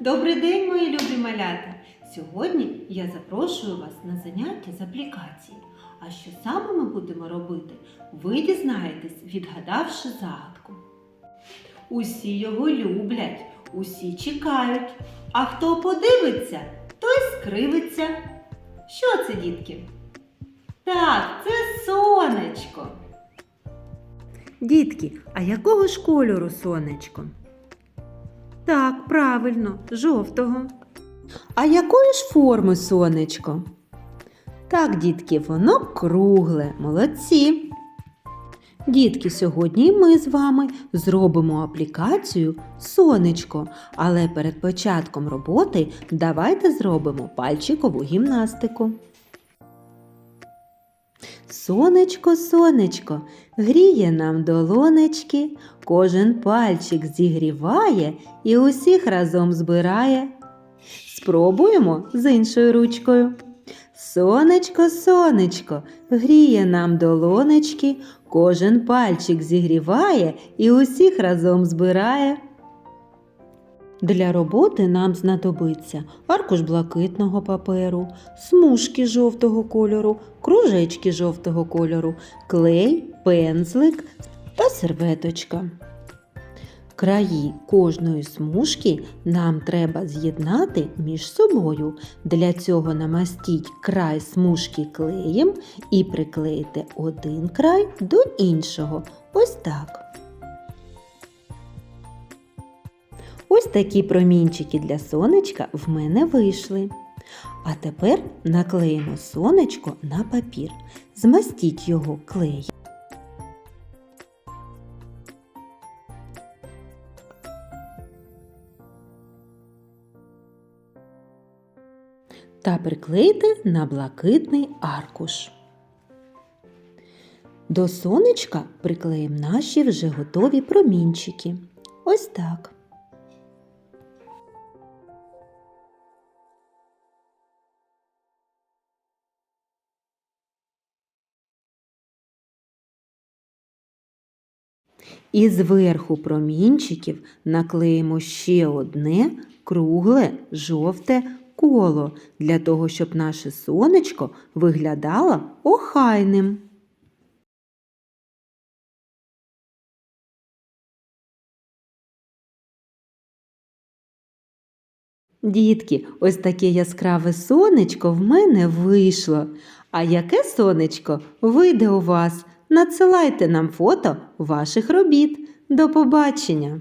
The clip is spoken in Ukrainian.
Добрий день, мої любі малята! Сьогодні я запрошую вас на заняття з аплікації. А що саме ми будемо робити, ви дізнаєтесь, відгадавши загадку. Усі його люблять, усі чекають, а хто подивиться, той скривиться. Що це, дітки? Так, це сонечко. Дітки, а якого ж кольору сонечко? Так, правильно, жовтого. А якої ж форми сонечко? Так, дітки, воно кругле, молодці. Дітки, сьогодні ми з вами зробимо аплікацію Сонечко, але перед початком роботи давайте зробимо пальчикову гімнастику. Сонечко, сонечко, гріє нам долонечки, кожен пальчик зігріває і усіх разом збирає. Спробуємо з іншою ручкою. Сонечко, сонечко, гріє нам долонечки, кожен пальчик зігріває і усіх разом збирає. Для роботи нам знадобиться аркуш блакитного паперу, смужки жовтого кольору, кружечки жовтого кольору, клей, пензлик та серветочка. Краї кожної смужки нам треба з'єднати між собою. Для цього намастіть край смужки клеєм і приклейте один край до іншого. Ось так. Ось такі промінчики для сонечка в мене вийшли. А тепер наклеїмо сонечко на папір. Змастіть його клеєм. та приклейте на блакитний аркуш. До сонечка приклеїмо наші вже готові промінчики. Ось так. І зверху промінчиків наклеїмо ще одне кругле жовте коло для того, щоб наше сонечко виглядало охайним. Дітки, ось таке яскраве сонечко в мене вийшло. А яке сонечко вийде у вас? Надсилайте нам фото ваших робіт. До побачення!